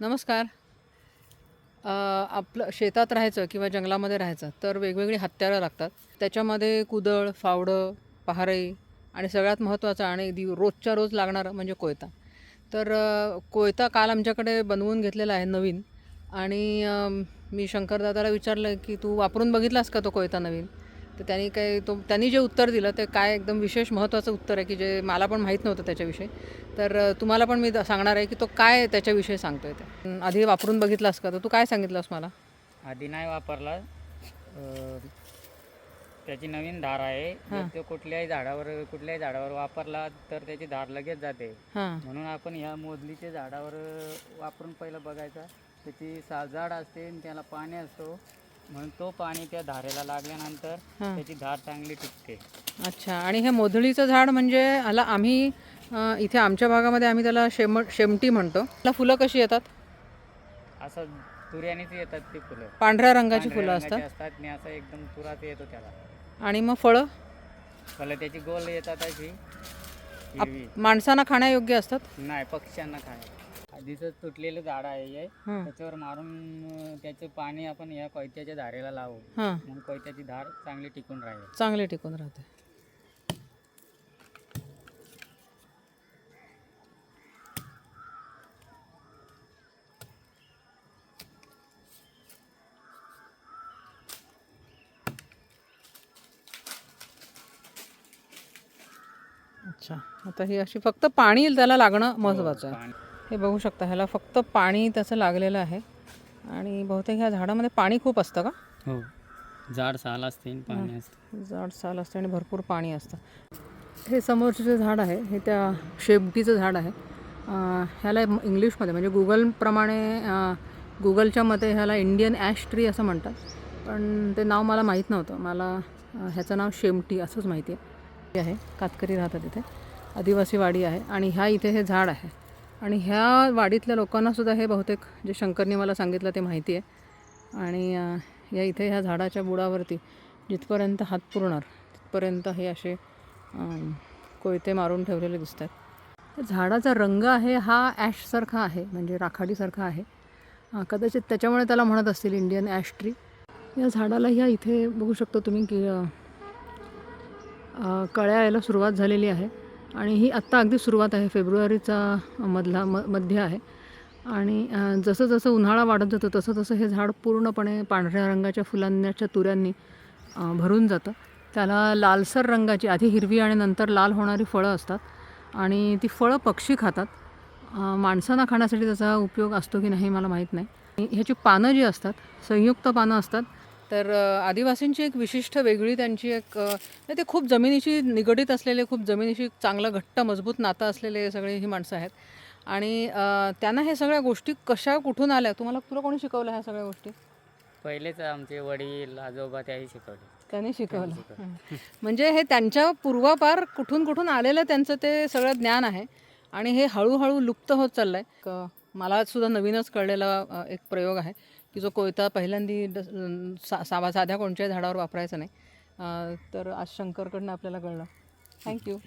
नमस्कार. आपलं शेतात राहायचं किंवा जंगलामध्ये राहायचं तर वेगवेगळी हत्यारं लागतात. त्याच्यामध्ये कुदळ फावडं पहारई आणि सगळ्यात महत्त्वाचं आणि दिव रोजच्या रोज लागणारं म्हणजे कोयता. तर कोयता काल आमच्याकडे बनवून घेतलेला आहे नवीन आणि मी शंकरदादाला विचारलं की तू वापरून बघितलास का तो कोयता नवीन? तर त्यांनी काय तो त्यांनी जे उत्तर दिलं ते काय एकदम विशेष महत्त्वाचं उत्तर आहे की जे मला पण माहीत नव्हतं त्याच्याविषयी. तर तुम्हाला पण मी सांगणार आहे की तो काय त्याच्याविषयी सांगतोय ते. आधी वापरून बघितलास का तर तू काय सांगितलंस मला? आधी नाही वापरला. त्याची नवीन धार आहे. जर तो कुठल्याही झाडावर कुठल्याही झाडावर वापरला तर त्याची धार लगेच जाते. हां. म्हणून आपण ह्या मोदलीच्या झाडावर वापरून पहिलं बघायचा. त्याची सालजाड असते आणि त्याला पाणी असतो. म्हणून तो पाणी त्या धारेला लागल्यानंतर हां. त्याची धार चांगली टिकते अच्छा आणि हे मोधळीचं झाड म्हणजे ह्याला आम्ही अ, इथे आमच्या भागामध्ये आम्ही त्याला शेम शेमटी म्हणतो. त्याला फुलं कशी येतात? असं तुऱ्यानेच येतात ती फुलं. पांढऱ्या रंगाची पांढऱ्या फुलं रंगाची असतात. असतात आणि असं एकदम तुरात येतो त्याला. आणि मग फळं? फळं त्याची गोल येतात अशी. आप- माणसांना खाण्यायोग्य असतात? नाही पक्ष्यांना खाय आधीच तुटलेलं झाड आहे हे. हां. त्याच्यावर मारून त्याचे पाणी आपण या कोयत्याच्या धारेला लावू. हां. मग कोयत्याची धार चांगली टिकून राहील. चांगले टिकून राहते. अच्छा. आता ही अशी फक्त पाणी त्याला लागणं महत्त्वाचं आहे. पाणी- हे बघू शकता ह्याला फक्त पाणी त्याचं लागलेलं आहे. आणि बहुतेक ह्या झाडामध्ये पाणी खूप असतं का? हो. झाड साल असते आणि पाणी असते. जाड साल असते आणि भरपूर पाणी असतं. हे समोरचं जे झाड आहे हे त्या शेपटीचं झाड आहे. ह्याला इंग्लिशमध्ये म्हणजे गुगलप्रमाणे गुगलच्या मते ह्याला इंडियन ॲश ट्री असं म्हणतात. पण ते नाव मला माहीत नव्हतं. मला ह्याचं नाव शेमटी असंच माहिती आहे. हे आहे कातकरी राहतात इथे. आदिवासी वाडी आहे आणि ह्या इथे हे झाड आहे. आणि ह्या वाडीतल्या लोकांनासुद्धा हे बहुतेक जे शंकरने मला सांगितलं ते माहिती आहे. आणि या इथे ह्या झाडाच्या बुडावरती जिथपर्यंत हात पुरणार तिथपर्यंत हे असे कोयते मारून ठेवलेले दिसत आहेत झाडाचा रंग आहे हा ॲशसारखा आहे म्हणजे राखाडीसारखा आहे. कदाचित त्याच्यामुळे त्याला म्हणत असतील इंडियन ॲश ट्री. या झाडाला ह्या इथे बघू शकतो तुम्ही की कळ्या यायला सुरुवात झालेली आहे. आणि ही आत्ता अगदी सुरुवात आहे. फेब्रुवारीचा मधला म मध्य आहे. आणि जसं जसं उन्हाळा वाढत जातो तसं तसं हे झाड पूर्णपणे पांढऱ्या रंगाच्या फुलांच्या तुऱ्यांनी भरून जातं. त्याला लालसर रंगाची आधी हिरवी आणि नंतर लाल होणारी फळं असतात. आणि ती फळं पक्षी खातात. माणसांना खाण्यासाठी त्याचा उपयोग असतो की नाही मला माहीत नाही. ह्याची पानं जी असतात संयुक्त पानं असतात तर आदिवासींची एक विशिष्ट वेगळी त्यांची एक ते खूप जमिनीशी निगडीत असलेले खूप जमिनीशी चांगलं घट्ट मजबूत नातं असलेले सगळे ही माणसं आहेत. आणि त्यांना हे सगळ्या गोष्टी कशा कुठून आल्या? तुम्हाला तुला कोणी शिकवल्या ह्या सगळ्या गोष्टी? पहिलेच आमचे वडील आजोबा त्याही शिकवले. त्यांनी शिकवलं. म्हणजे हे त्यांच्या पूर्वापार कुठून कुठून आलेलं त्यांचं ते सगळं ज्ञान आहे. आणि हे हळूहळू लुप्त होत चाललं आहे मला सुद्धा नवीनच कळलेला एक प्रयोग आहे. की जो कोयता पहिल्यांदी ड- सा सा- साध्या कोणत्याही झाडावर वापरायचा नाही. तर आज शंकरकडनं आपल्याला कळलं. थँक्यू